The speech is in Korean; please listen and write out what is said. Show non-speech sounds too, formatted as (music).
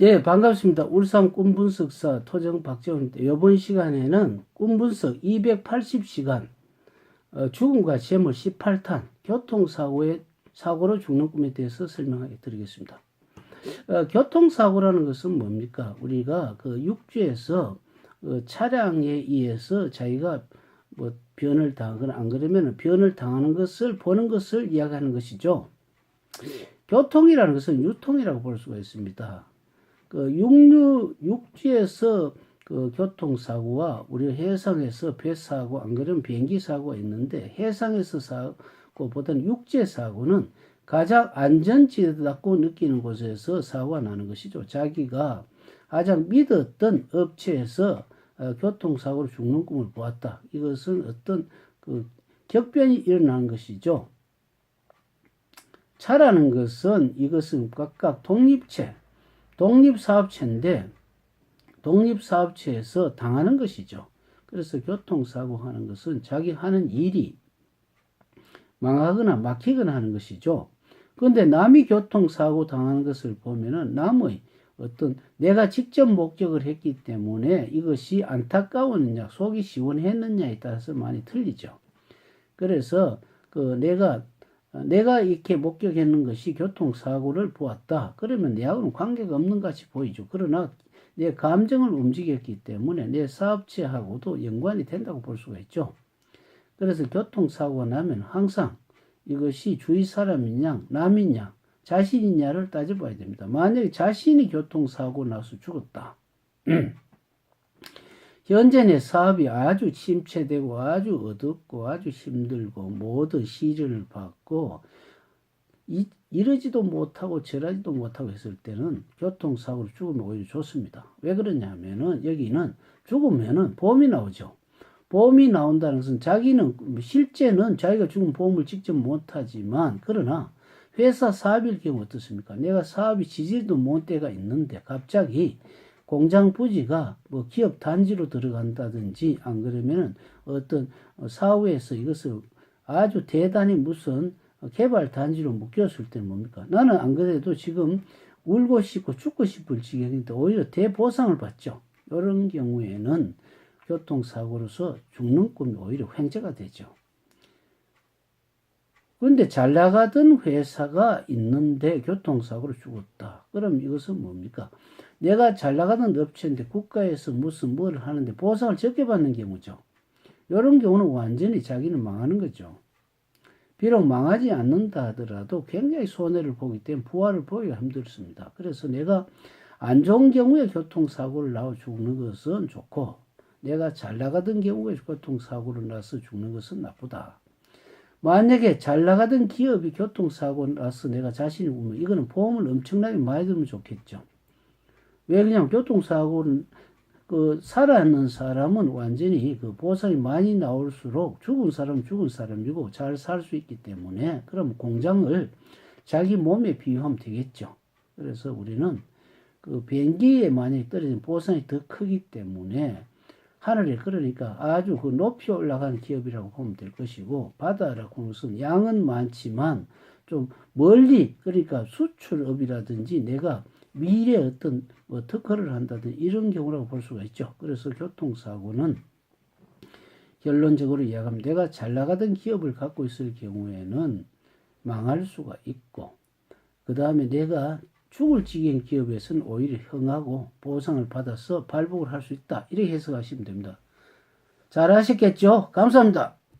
예, 반갑습니다. 울산 꿈분석사 토정 박재훈입니다. 이번 시간에는 꿈분석 280시간 어, 죽음과 재물 18탄 교통사고의 사고로 죽는 꿈에 대해서 설명해 드리겠습니다. 어, 교통사고라는 것은 뭡니까? 우리가 그 육지에서 어, 차량에 의해서 자기가 뭐 변을 당하거나 안 그러면 변을 당하는 것을 보는 것을 이야기하는 것이죠. 교통이라는 것은 유통이라고 볼 수가 있습니다. 그 육류 육지에서 그 교통사고와 우리 해상에서 배 사고 안 그러면 비행기 사고가 있는데 해상에서 사고보다는 육지 사고는 가장 안전지대다고 느끼는 곳에서 사고가 나는 것이죠. 자기가 가장 믿었던 업체에서 어, 교통사고로 죽는 꿈을 보았다. 이것은 어떤 그 격변이 일어나는 것이죠. 차라는 것은 이것은 각각 독립체, 독립사업체인데 독립사업체에서 당하는 것이죠. 그래서 교통사고 하는 것은 자기 하는 일이 망하거나 막히거나 하는 것이죠. 그런데 남이 교통사고 당하는 것을 보면은 남의 어떤 내가 직접 목격을 했기 때문에 이것이 안타까웠느냐, 속이 시원했느냐에 따라서 많이 틀리죠. 그래서 그 내가 내가 이렇게 목격했는 것이 교통사고를 보았다. 그러면 내하고는 관계가 없는 같이 보이죠. 그러나 내 감정을 움직였기 때문에 내 사업체하고도 연관이 된다고 볼 수가 있죠. 그래서 교통사고가 나면 항상 이것이 주위 사람이냐, 남이냐, 자신이냐를 따져봐야 됩니다. 만약에 자신이 교통사고 나서 죽었다. (clears throat) 현재 내 사업이 아주 침체되고 아주 어둡고 아주 힘들고 모든 시련을 받고 이, 이러지도 못하고 저러지도 못하고 했을 때는 교통사고로 죽으면 오히려 좋습니다. 왜 그러냐면은 여기는 죽으면은 보험이 나오죠. 보험이 나온다는 것은 자기는 실제는 자기가 죽은 보험을 직접 못하지만 그러나 회사 사업일 경우 어떻습니까? 내가 사업이 지지도 못 때가 있는데 갑자기 공장 부지가 뭐 기업 단지로 들어간다든지 안 그러면은 어떤 사후에서 이것을 아주 대단히 무슨 개발 단지로 묶였을 때는 뭡니까? 나는 안 그래도 지금 울고 싶고 죽고 싶을 지경인데 오히려 대보상을 받죠. 이런 경우에는 교통사고로서 죽는 꿈이 오히려 횡재가 되죠. 근데 잘 나가던 회사가 있는데 교통사고로 죽었다. 그럼 이것은 뭡니까? 내가 잘 나가던 업체인데 국가에서 무슨 뭐를 하는데 보상을 적게 받는 경우죠. 이런 경우는 완전히 자기는 망하는 거죠. 비록 망하지 않는다 하더라도 굉장히 손해를 보기 때문에 부활을 보기가 힘들습니다. 그래서 내가 안 좋은 경우에 교통사고를 나와 죽는 것은 좋고 내가 잘 나가던 경우에 교통사고를 나서 죽는 것은 나쁘다. 만약에 잘 나가던 기업이 교통사고 나서 내가 자신이 보면 이거는 보험을 엄청나게 많이 들면 좋겠죠. 왜 그냥 교통사고는 그 살아있는 사람은 완전히 그 보상이 많이 나올수록 죽은 사람은 죽은 사람이고 잘 살 수 있기 때문에 그럼 공장을 자기 몸에 비유하면 되겠죠. 그래서 우리는 그 비행기에 만약에 떨어진 보상이 더 크기 때문에 하늘에 그러니까 아주 그 높이 올라가는 기업이라고 보면 될 것이고 바다라고 하는 것은 양은 많지만 좀 멀리 그러니까 수출업이라든지 내가 미래 어떤 뭐 특허를 한다든지 이런 경우라고 볼 수가 있죠. 그래서 교통사고는 결론적으로 이야기하면 내가 잘 나가던 기업을 갖고 있을 경우에는 망할 수가 있고 그 다음에 내가 죽을 지경 기업에서는 오히려 흥하고 보상을 받아서 발복을 할 수 있다. 이렇게 해석하시면 됩니다. 잘 하셨겠죠? 감사합니다.